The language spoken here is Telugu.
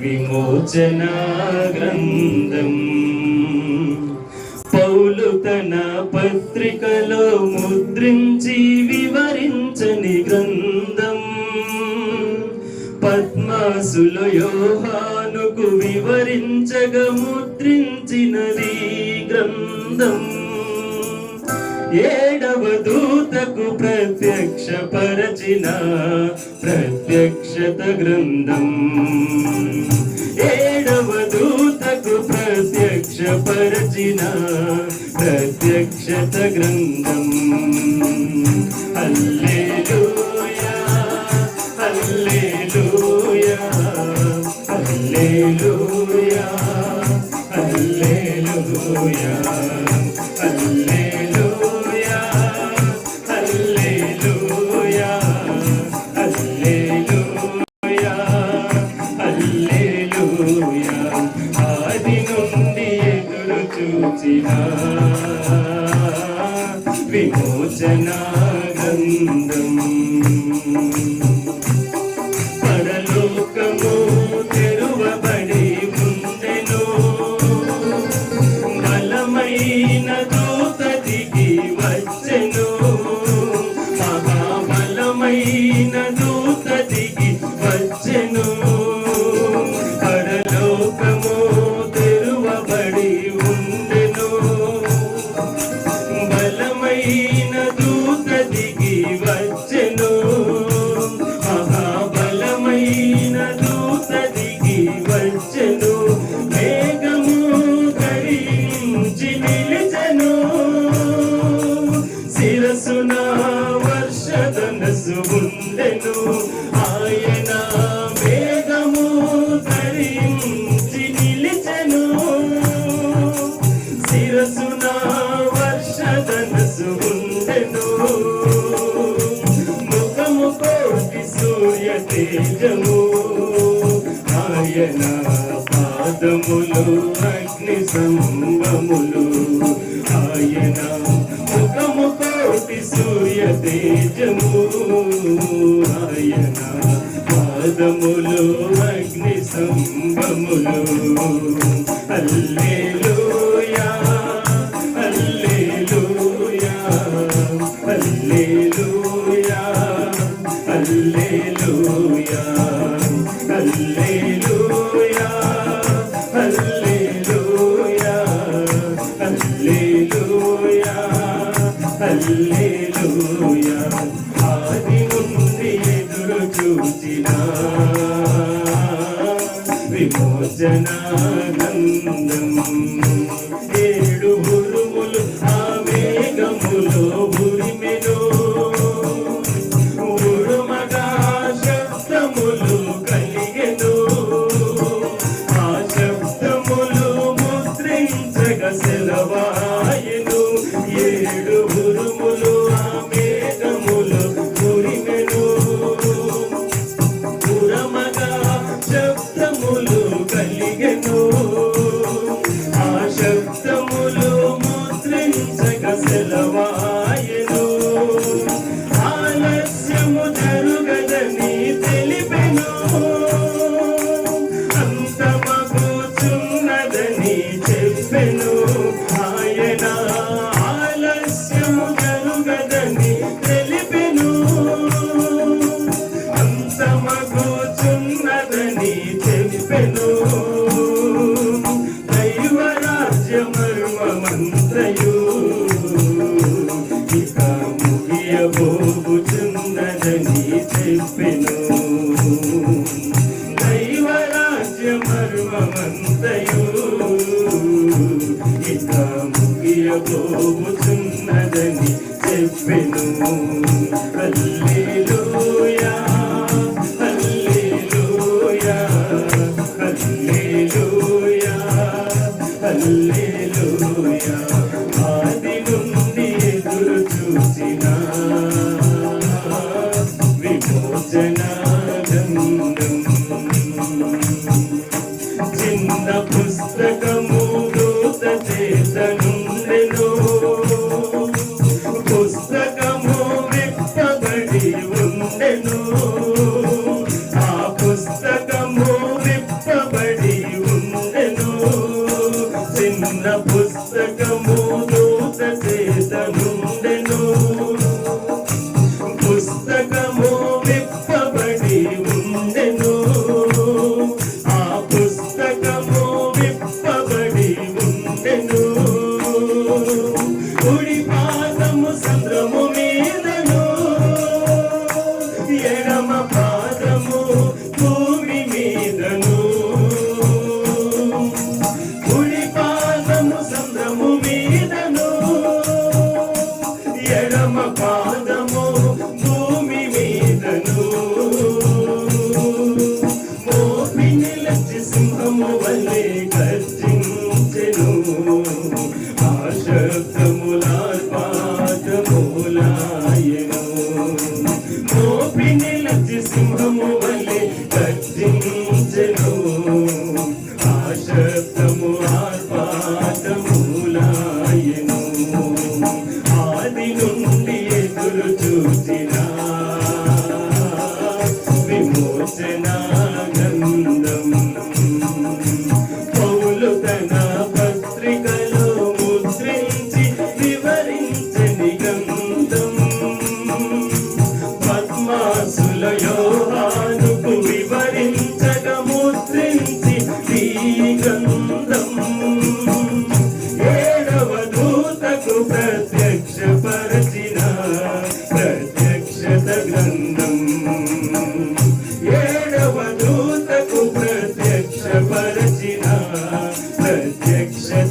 విమోచన గ్రంథం. పౌలు తన పత్రికలో ముద్రించి వివరించని గ్రంథం. పద్మాసులు యోహానుకు వివరించగ ముద్రించినది గ్రంథం. ఏడవ దూతకు ప్రత్యక్ష పరచిన ప్రత్యక్షత గ్రంథం. ఏడవ దూతకు ప్రత్యక్ష పరచిన ప్రత్యక్షత గ్రంథం. హల్లెలూయా. சொந்தம் తేజము ఆయన పాదములు అగ్ని సంగములు. Jana శబ్దములు కలిగెను. ఆ శబ్దములు ముద్రించగ సెలవాయను. ఆలస్యము జరుగదని తెలిపెను. అంతమగుచున్నదని చెప్పెను. ఆయన ఆలస్యము జరుగదని తెలిపెను. అంతమగుచున్నదని చెప్పెను దైవరాజ్య మర్మమంత్రయు ఇక ముగియబోగుచున్నదని చెప్పెను. దైవరాజ్య మర్మమంతయు ఇక ముగియబోగుచున్నదని చెప్పెను. జనానందం చిన్న పుస్తకము దూత చేతనుండెను పుస్తకము విప్పబడి ఉండెను. Tamo me Dixie.